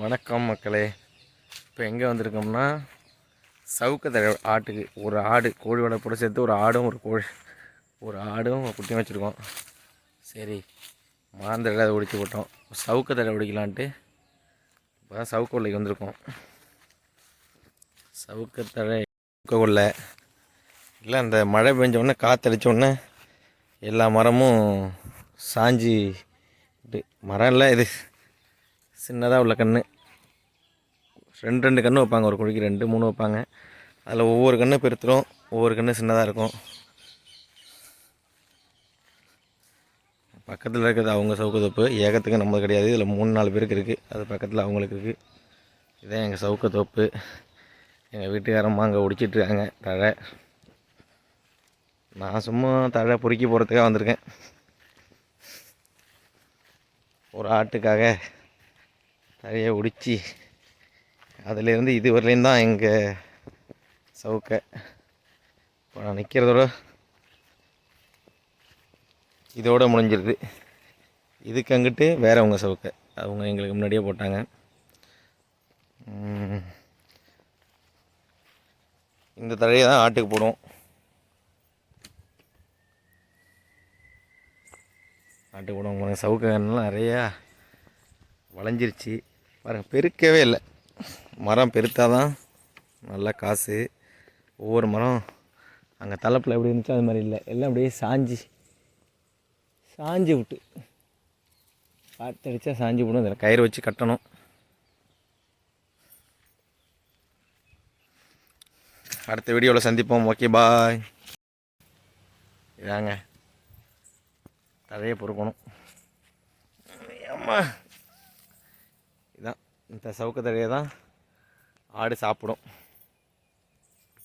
வணக்கம் மக்களே. இப்போ எங்கே வந்திருக்கோம்னா சவுக்கத்தழை ஆட்டுக்கு ஒரு ஆடு கோழி வளர்ப்போட சேர்த்து ஒரு ஆடும் ஒரு கோழி ஒரு ஆடும் ஒரு குட்டியும் வச்சுருக்கோம். சரி மாந்தழை அதை ஒடிச்சு போட்டோம். சவுக்கத்தழை ஒடிக்கலான்ட்டு இப்போ தான் சவுக்க உள்ளைக்கு வந்திருக்கோம். சவுக்கத்தழை சவுக்க கொள்ளை. இல்லை அந்த மழை பெஞ்ச உடனே காற்றடிச்ச உடனே எல்லா மரமும் சாஞ்சி மரம் இல்லை இது. சின்னதாக உள்ள கன்று ரெண்டு ரெண்டு கன்று வைப்பாங்க. ஒரு குழிக்கு ரெண்டு மூணு வைப்பாங்க. அதில் ஒவ்வொரு கன்று பெருத்துடும் ஒவ்வொரு கன்று சின்னதாக இருக்கும். பக்கத்தில் இருக்கிறது அவங்க சவுக்கு தோப்பு. ஏகத்துக்கு நம்மளுக்கு கிடையாது. இதில் மூணு நாலு பேருக்கு இருக்குது அது பக்கத்தில் அவங்களுக்கு இருக்குது இதான் எங்கள் சவுக்க தோப்பு. எங்கள் வீட்டுக்காரம்மா அங்கே ஒடிச்சிட்ருக்காங்க தழை. நான் சும்மா தழை பொறுக்கி போகிறதுக்காக வந்திருக்கேன். ஒரு ஆட்டுக்காக. நிறைய ஒடிச்சு அதுலேருந்து இது வரலையும் தான் எங்கள் சவுக்கை. இப்போ நான் நிற்கிறதோட இதோட முடிஞ்சிருது. இதுக்கு அங்கிட்டு அவங்க சவுக்கை. அவங்க எங்களுக்கு முன்னாடியே போட்டாங்க. இந்த தழையை தான் ஆட்டுக்கு போடுவோம். ஆட்டுக்கு போடுவோம். சவுக்கு நிறையா வளைஞ்சிருச்சு. பாருங்கள் பெருக்கவே இல்லை. மரம் பெருத்தால் தான் நல்லா காசு. ஒவ்வொரு மரம் அங்கே தலைப்பில் எப்படி இருந்துச்சோ அது மாதிரி இல்லை. எல்லாம் அப்படியே சாஞ்சி சாஞ்சி விட்டு. காற்றடிச்சா சாஞ்சி விடும் அதில் கயிறு வச்சு கட்டணும். அடுத்த வீடியோவில் சந்திப்போம். Okay bye. இதாங்க. தழையை பொறுக்கணும். அம்மா. இந்த சவுக்கு தழையை தான் ஆடு சாப்பிடும்.